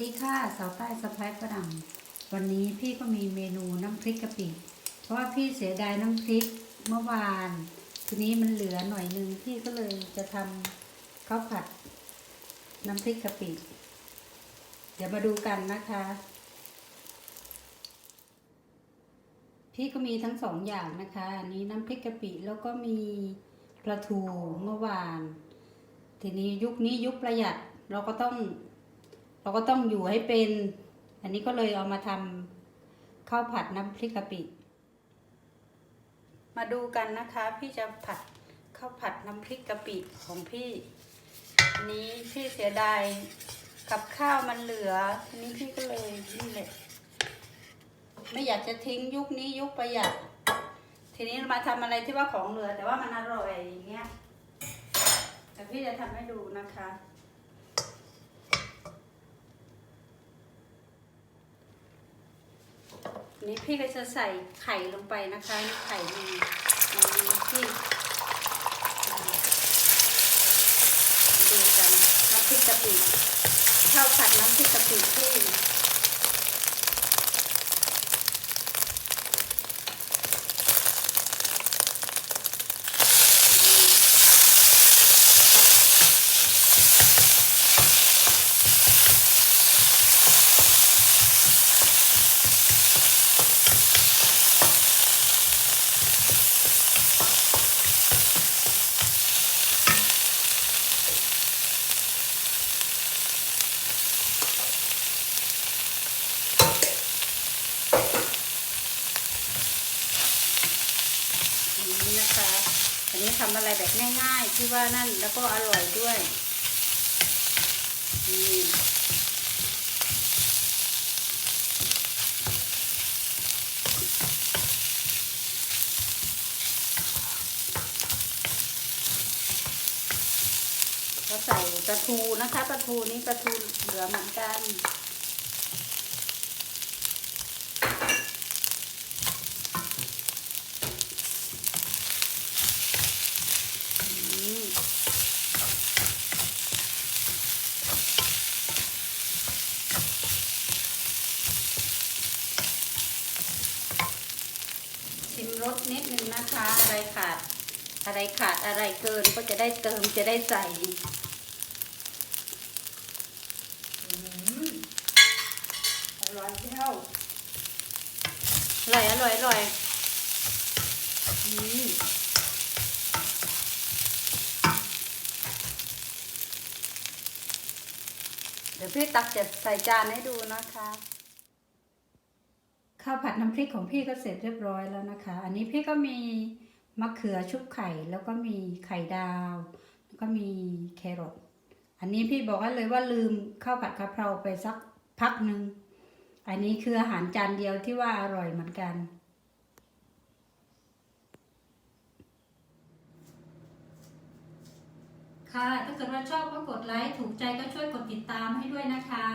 ดีค่ะสาวใต้สะพายฝรั่งวันนี้พี่ก็มีเมนูน้ำพริกกะปิเพราะว่าพี่เสียดายน้ำพริกเมื่อวาน ทีนี้มันเหลือหน่อยนึงพี่ก็เลยจะทำข้าวผัด น้ำพริกกะปิเดี๋ยวมาดูกันนะคะ พี่ก็มีทั้งสองอย่างนะคะอันนี้น้ำพริกกะปิแล้วก็มีปลาทูเมื่อวาน ทีนี้ยุคนี้ยุคประหยัดเราก็ต้อง เราก็ต้องอยู่ให้เป็น อันนี้ก็เลยเอามาทำข้าวผัดน้ำพริกกะปิ มาดูกันนะคะ พี่จะผัดข้าวผัดน้ำพริกกะปิของพี่อันนี้พี่เสียดายกับข้าวมันเหลือทีนี้พี่ก็เลยนี่แหละไม่อยากจะทิ้งยุคนี้ยุคประหยัด ทีนี้มาทำอะไรที่ว่าของเหลือ แต่ว่ามันอร่อยอย่างเงี้ยแต่พี่จะทำให้ดูนะคะ นี้พี่ก็จะใส่ไข่ลงไปนะคะไข่มีมีที่ดูกันน้ำพริกกะปิข้าวผัดน้ำพริกกะปิที่ นะคะ อันนี้ทำอะไรแบบง่ายๆที่ว่านั่นแล้วก็อร่อยด้วยนี่ก็ใส่ปลาทูนะคะปลาทูนี้ปลาทูเหลือเหมือนกัน ชิมรสนิดนึงนะคะ อะไรขาด อะไรขาดอะไรเกินก็จะได้เติมจะได้ใส่อร่อยเที่ยวอร่อยอร่อยอร่อยอืมเดี๋ยวพี่ตักจะใส่จานให้ดูนะคะ ข้าวผัดน้ำพริกของพี่ก็เสร็จเรียบร้อยแล้วนะคะ อันนี้พี่ก็มีมะเขือชุบไข่แล้วก็มีไข่ดาว แล้วก็มีแครอทอันนี้พี่บอกให้เลยว่าลืมข้าวผัดกะเพราไปสักพักหนึ่งอันนี้คืออาหารจานเดียวที่ว่าอร่อยเหมือนกัน ค่ะ ถ้าเกิดว่าชอบก็กดไลค์ ถูกใจก็ช่วยกดติดตามให้ด้วยนะคะ